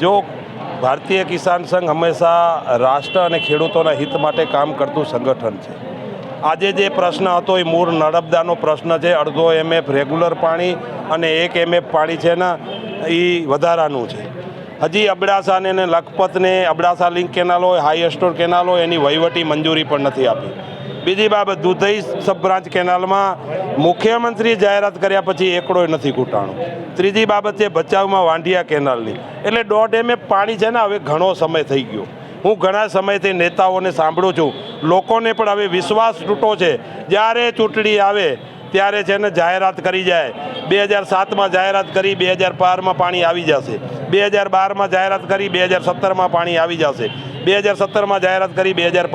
જો ભારતીય કિસાન સંઘ હંમેશા રાષ્ટ્ર અને ખેડૂતોના હિત માટે કામ કરતું સંગઠન છે. આજે જે પ્રશ્ન હતો એ મૂળ નર્મદાનો પ્રશ્ન છે, અડધો એમએફ રેગ્યુલર પાણી અને એક એમએફ પાણી છે ને એ વધારાનું છે. હજી અબડાસાને ને લખપતને અબડાસા લિંક કેનાલ હોય, હાઈ એસ્ટોર કેનાલ હોય, એની વહીવટી મંજૂરી પણ નથી આપી. બીજી બાબત, દુધઈ સબબ્રાન્ચ કેનાલમાં મુખ્યમંત્રીએ જાહેરાત કર્યા પછી એકડોય નથી ઘૂંટાણો ત્રીજી બાબત છે ભચાઉમાં વાંઢિયા કેનાલની. એટલે દોઢ એમએફ પાણી છે ને, હવે ઘણો સમય થઈ ગયો. હું ઘણા સમયથી નેતાઓને સાંભળું છું. લોકોને પણ હવે વિશ્વાસ તૂટો છે. જ્યારે ચૂંટણી આવે ત્યારે છે ને જાહેરાત કરી જાય. બે હજાર સાતમાં જાહેરાત કરી, બે હજાર બારમાં પાણી આવી જશે. બે હજાર બારમાં જાહેરાત કરી, બે હજાર સત્તરમાં પાણી આવી જશે. બે હજાર સત્તરમાં જાહેરાત કરી, બે હજાર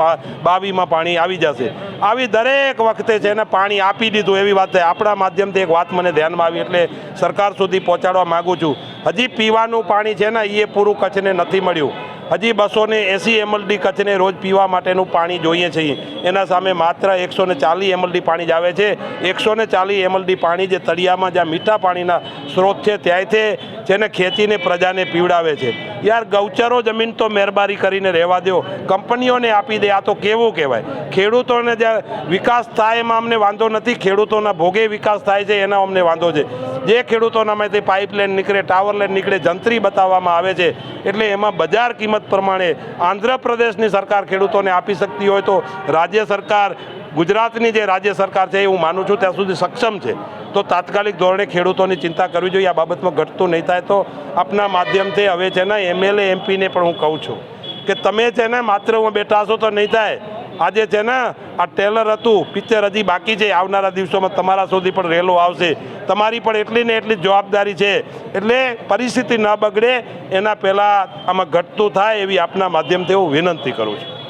બાવીસમાં પાણી આવી જશે. આવી દરેક વખતે છે ને પાણી આપી દીધું એવી વાત આપણા માધ્યમથી એક વાત મને ધ્યાનમાં આવી એટલે સરકાર સુધી પહોંચાડવા માગું છું. હજી પીવાનું પાણી છે ને એ પૂરું કચ્છને નથી મળ્યું. હજી બસો ને એંસી એમએલડી કચ્છને રોજ પીવા માટેનું પાણી જોઈએ છીએ એના સામે માત્ર એકસો ને ચાલીસ એમએલડી પાણી જ આવે છે. એકસો ને ચાલીસ એમએલડી પાણી જે તળિયામાં જ્યાં મીઠા પાણીના સ્ત્રોત છે ત્યાંથી જેને ખેંચીને પ્રજાને પીવડાવે છે. યાર, ગૌચરો જમીન તો મહેરબાની કરીને રહેવા દો. કંપનીઓને આપી દે, આ તો કેવું કહેવાય? ખેડૂતોને જ્યાં વિકાસ થાય એમાં અમને વાંધો નથી, ખેડૂતોના ભોગે વિકાસ થાય છે, એના અમને વાંધો છે. જે ખેડૂતોનામાંથી પાઇપલાઇન નીકળે, ટાવર લાઇન નીકળે, જંત્રી બતાવવામાં આવે છે, એટલે એમાં બજાર કિંમત પ્રમાણે આંધ્રપ્રદેશની સરકાર ખેડૂતોને આપી શકતી હોય તો રાજ્ય સરકાર, ગુજરાતની જે રાજ્ય સરકાર છે, એ હું માનું છું, ત્યાં સુધી સક્ષમ છે. તો તાત્કાલિક ધોરણે ખેડૂતોની ચિંતા કરવી જોઈએ. આ બાબતમાં ઘટતું નહીં થાય તો આપના માધ્યમથી હવે છે ને એમએલએ, એમપીને પણ હું કહું છું કે તમે છે ને માત્ર હું બેઠા હશો તો નહીં થાય. આજે છે ને આ ટેલર હતું, પિક્ચર હજી બાકી છે. આવનારા દિવસોમાં તમારા સુધી પણ રેલો આવશે. તમારી પણ એટલી ને એટલી જવાબદારી છે. એટલે પરિસ્થિતિ ન બગડે, એના પહેલાં આમાં ઘટતું થાય એવી આપના માધ્યમથી હું વિનંતી કરું છું.